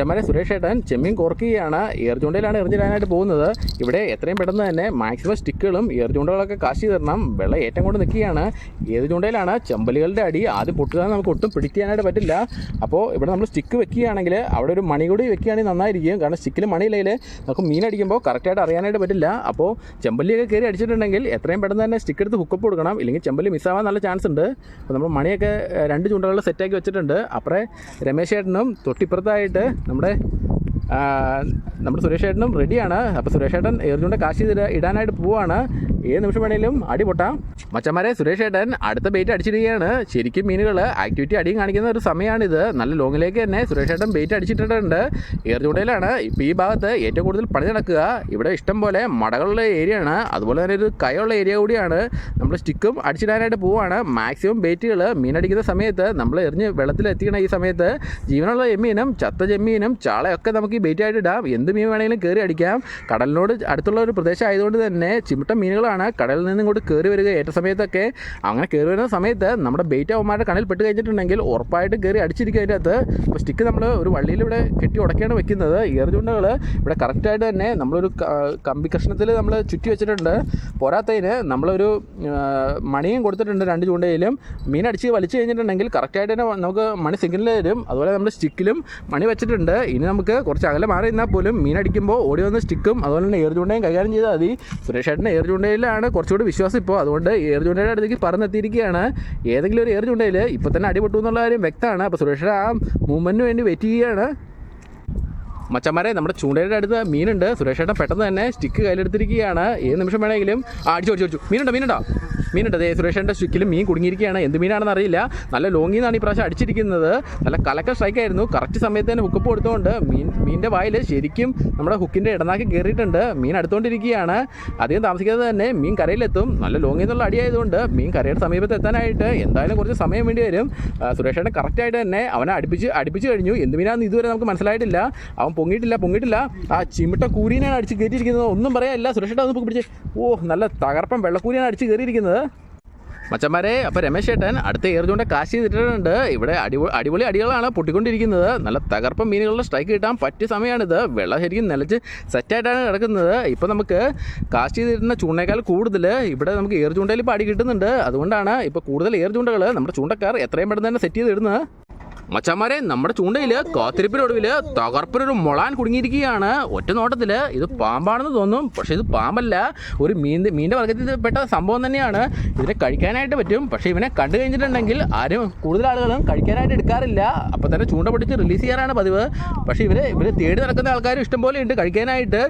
മച്ചന്മാരെ സുരേഷ് ഏട്ടൻ ചെമ്മീൻ കോർക്കുകയാണ് ചൂണ്ടയിലാണ് എറിഞ്ഞിടാനായിട്ട് പോകുന്നത്. ഇവിടെ എത്രയും പെട്ടെന്ന് തന്നെ മാക്സിമം സ്റ്റിക്കുകളും ഏർചൂണ്ടകളൊക്കെ കാശി തരണം. വെള്ളം ഏറ്റവും കൊണ്ട് നിൽക്കുകയാണ്. ഏത് ചൂണ്ടയിലാണ് ചെമ്പലുകളുടെ അടി. ആദ്യം പൊട്ടുക നമുക്ക് ഒട്ടും പിടിക്ക് ചെയ്യാനായിട്ട് പറ്റില്ല. അപ്പോൾ ഇവിടെ നമ്മൾ സ്റ്റിക്ക് വെക്കുകയാണെങ്കിൽ അവിടെ ഒരു മണി കൂടി വെക്കുകയാണെങ്കിൽ നന്നായിരിക്കും. കാരണം സ്റ്റിക്കിൽ മണിയില്ലെങ്കിൽ നമുക്ക് മീൻ അടിക്കുമ്പോൾ കറക്റ്റായിട്ട് അറിയാനായിട്ട് പറ്റില്ല. അപ്പോൾ ചെമ്പല്ലിയൊക്കെ കയറി അടിച്ചിട്ടുണ്ടെങ്കിൽ എത്രയും പെട്ടെന്ന് തന്നെ സ്റ്റിക്ക് എടുത്ത് ഹുക്കപ്പ് കൊടുക്കണം. ഇല്ലെങ്കിൽ ചെമ്പല്ലി മിസ്സാവാൻ നല്ല ചാൻസ് ഉണ്ട്. അപ്പോൾ നമ്മൾ മണിയൊക്കെ രണ്ട് ചൂണ്ടകളിൽ സെറ്റാക്കി വെച്ചിട്ടുണ്ട്. അപ്പറേ രമേശ് ചേട്ടനും തൊട്ടിപ്പുറത്തായിട്ട് നമ്മുടെ നമ്മുടെ സുരേഷ് ഏട്ടനും റെഡിയാണ് അപ്പോൾ സുരേഷ് ഏട്ടൻ എറിഞ്ഞുകൊണ്ട് കാശി ഇട- ഇടാനായിട്ട് പോവാണ്. ഏത് നിമിഷം വേണേലും അടി പൊട്ടാം. മച്ചന്മാരെ സുരേഷ് ഏട്ടൻ അടുത്ത ബെയ്റ്റ് അടിച്ചിരിക്കുകയാണ്. ശരിക്കും മീനുകൾ ആക്ടിവിറ്റി അടിയും കാണിക്കുന്ന ഒരു സമയമാണിത്. നല്ല ലോങ്ങിലേക്ക് തന്നെ സുരേഷ് ഏട്ടൻ ബെയ്റ്റ് അടിച്ചിട്ടുണ്ട്. ഏറുചൂടയിലാണ് ഇപ്പോൾ ഈ ഭാഗത്ത് ഏറ്റവും കൂടുതൽ പണി നടക്കുക. ഇവിടെ ഇഷ്ടം പോലെ മടകളുള്ള ഏരിയ ആണ്. അതുപോലെ തന്നെ ഒരു കയുള്ള ഏരിയ കൂടിയാണ്. നമ്മൾ സ്റ്റിക്കും അടിച്ചിടാനായിട്ട് പോവാണ്. മാക്സിമം ബെയ്റ്റുകൾ മീനടിക്കുന്ന സമയത്ത് നമ്മൾ എറിഞ്ഞ് വെള്ളത്തിൽ എത്തിക്കണ ഈ സമയത്ത് ജീവനുള്ള ചെമ്മീനും ചത്ത ചെമ്മീനും ചാളയൊക്കെ നമുക്ക് ഈ ബെയ്റ്റ് ആയിട്ട് ഇടാം. എന്ത് മീൻ വേണമെങ്കിലും കയറി അടിക്കാം. കടലിനോട് അടുത്തുള്ള ഒരു പ്രദേശം ആയതുകൊണ്ട് തന്നെ ചിമിട്ട മീനുകളാണ് കടലിൽ നിന്ന് ഇങ്ങോട്ട് കയറി വരിക ഏറ്റ സമയത്തൊക്കെ. അങ്ങനെ കയറി വരുന്ന സമയത്ത് നമ്മുടെ ബെയ്റ്റ് അവന്മാരുടെ കണ്ണിൽ പെട്ട് കഴിഞ്ഞിട്ടുണ്ടെങ്കിൽ ഉറപ്പായിട്ട് കയറി അടിച്ചിരിക്കും അതിന്റെ അകത്ത് അപ്പോൾ സ്റ്റിക്ക് നമ്മൾ ഒരു വള്ളിയിൽ ഇവിടെ കെട്ടി ഉടക്കിയാണ് വെക്കുന്നത്. ഏറുചുണ്ടകൾ ഇവിടെ കറക്റ്റായിട്ട് തന്നെ നമ്മളൊരു കമ്പി കഷ്ണത്തിൽ നമ്മൾ ചുറ്റി വെച്ചിട്ടുണ്ട്. പോരാത്തതിന് നമ്മളൊരു മണിയും കൊടുത്തിട്ടുണ്ട് രണ്ട് ചൂണ്ടയിലും. മീൻ അടിച്ച് വലിച്ചു കഴിഞ്ഞിട്ടുണ്ടെങ്കിൽ കറക്റ്റായിട്ട് തന്നെ നമുക്ക് മണി സിഗ്നൽ തരും. അതുപോലെ നമ്മൾ സ്റ്റിക്കിലും മണി വെച്ചിട്ടുണ്ട്. ഇനി നമുക്ക് കുറച്ച് അകലെ മാറി നിന്നാൽ പോലും മീൻ അടിക്കുമ്പോൾ ഓടി വന്ന സ്റ്റിക്കും അതുപോലെ തന്നെ ഏർ ചൂണ്ടയും കൈകാര്യം ചെയ്താൽ മതി. സുരേഷ് ഏട്ടന്റെ ഏർ ചൂണ്ടയിലാണ് കുറച്ചുകൂടി വിശ്വാസം ഇപ്പോൾ. അതുകൊണ്ട് ഏർ ചൂണ്ടയുടെ അടുത്തേക്ക് പറഞ്ഞെത്തിയിരിക്കുകയാണ് ഏതെങ്കിലും ഒരു ഏർ ചൂണ്ടയിൽ ഇപ്പോൾ തന്നെ അടിപൊട്ടു എന്നുള്ള കാര്യം വ്യക്തമാണ്. അപ്പോൾ സുരേഷ് ആ മൂവ്മെന്റിന് വേണ്ടി വെയിറ്റ് ചെയ്യുകയാണ് മച്ചന്മാരെ നമ്മുടെ ചൂണ്ടയുടെ അടുത്ത് മീനുണ്ട്. സുരേഷ് ഏട്ടൻ പെട്ടെന്ന് തന്നെ സ്റ്റിക്ക് കയ്യിലെടുത്തിരിക്കുകയാണ്. ഏത് നിമിഷം വേണമെങ്കിലും? അടിച്ചു അടിച്ചു അടിച്ചു. മീനുണ്ടോ മീനുണ്ടോ? മീനുണ്ട്. അതേ സുരേഷേന്റെ സ്റ്റിക്കിലും മീൻ കുടുങ്ങിയിരിക്കുകയാണ്. എന്ത് മീനാണെന്ന് അറിയില്ല. നല്ല ലോങ്ങിൽ നിന്നാണ് ഈ പ്രാവശ്യം അടിച്ചിരിക്കുന്നത്. നല്ല കലക്ക സ്ട്രൈക്ക് ആയിരുന്നു. കറക്റ്റ് സമയത്ത് തന്നെ ഹുക്കപ്പ് കൊടുത്തുകൊണ്ട് മീൻ മീനിന്റെ വായിൽ ശരിക്കും നമ്മുടെ ഹുക്കിന്റെ ഇടനാക്കി കയറിയിട്ടുണ്ട്. മീൻ അടുത്തുകൊണ്ടിരിക്കുകയാണ്. അധികം താമസിക്കാതെ തന്നെ മീൻ കരയിലെത്തും. നല്ല ലോങ്ങിൽ നിന്നുള്ള അടിയായതുകൊണ്ട് മീൻ കരയുടെ സമീപത്ത് എത്താനായിട്ട് എന്തായാലും കുറച്ച് സമയം വേണ്ടി വരും. സുരേഷേട്ടൻ കറക്റ്റായിട്ട് തന്നെ അവനെ അടുപ്പിച്ച് അടുപ്പിച്ച് കഴിഞ്ഞു. എന്ത് മീനാണെന്ന് ഇതുവരെ നമുക്ക് മനസ്സിലായിട്ടില്ല. അവൻ പൊങ്ങിയിട്ടില്ല പൊങ്ങിയിട്ടില്ല. ആ ചിമിട്ട കൂരീനെയാണ് അടിച്ച് കയറ്റിയിരിക്കുന്നത്. ഒന്നും പറയാനില്ല സുരേഷേട്ടൻ ഒന്ന് പിടിച്ച്. ഓ നല്ല തകർപ്പൻ വെള്ളക്കൂരിയാണ് അടിച്ച് കയറിയിരിക്കുന്നത്. മച്ചന്മാരെ അപ്പോൾ രമേശ് ചേട്ടൻ അടുത്ത ഏർജുകൊണ്ട് കാശ് ചെയ്തിട്ടുണ്ട് ഇവിടെ അടിപൊളി അടിപൊളി അടികളാണ് പൊട്ടിക്കൊണ്ടിരിക്കുന്നത്. നല്ല തകർപ്പം മീനുകളുടെ സ്ട്രൈക്ക് കിട്ടാൻ പറ്റിയ സമയമാണിത്. വെള്ളം ശരിക്കും നിലച്ച് സെറ്റായിട്ടാണ് കിടക്കുന്നത്. ഇപ്പോൾ നമുക്ക് കാശ് ചെയ്തിരുന്ന ചൂണ്ടയേക്കാൾ കൂടുതൽ ഇവിടെ നമുക്ക് ഏർ ചൂണ്ടയിൽ ഇപ്പോൾ അടി കിട്ടുന്നുണ്ട്. അതുകൊണ്ടാണ് ഇപ്പോൾ കൂടുതൽ ഏർ ചൂണ്ടകൾ നമ്മുടെ ചൂണ്ടക്കാർ എത്രയും പെട്ടെന്ന് തന്നെ സെറ്റ് ചെയ്തിടുന്നത് മച്ചന്മാരെ നമ്മുടെ ചൂണ്ടയിൽ കാത്തിരിപ്പിനൊടുവിൽ തകർപ്പിനൊരു മുളാൻ കുടുങ്ങിയിരിക്കുകയാണ്. ഒറ്റ നോട്ടത്തിൽ ഇത് പാമ്പാണെന്ന് തോന്നും. പക്ഷെ ഇത് പാമ്പല്ല. ഒരു മീൻ മീന്റെ വർഗത്തിൽ പെട്ട സംഭവം തന്നെയാണ്. ഇതിനെ കഴിക്കാനായിട്ട് പറ്റും. പക്ഷേ ഇവനെ കണ്ടു കഴിഞ്ഞിട്ടുണ്ടെങ്കിൽ ആരും കൂടുതൽ ആളുകളും കഴിക്കാനായിട്ട് എടുക്കാറില്ല. അപ്പോൾ തന്നെ ചൂണ്ട പൊട്ടിച്ച് റിലീസ് ചെയ്യാറാണ് പതിവ്. പക്ഷേ ഇവർ ഇവർ തേടി നടക്കുന്ന ആൾക്കാരും ഇഷ്ടംപോലെ ഉണ്ട് കഴിക്കാനായിട്ട്.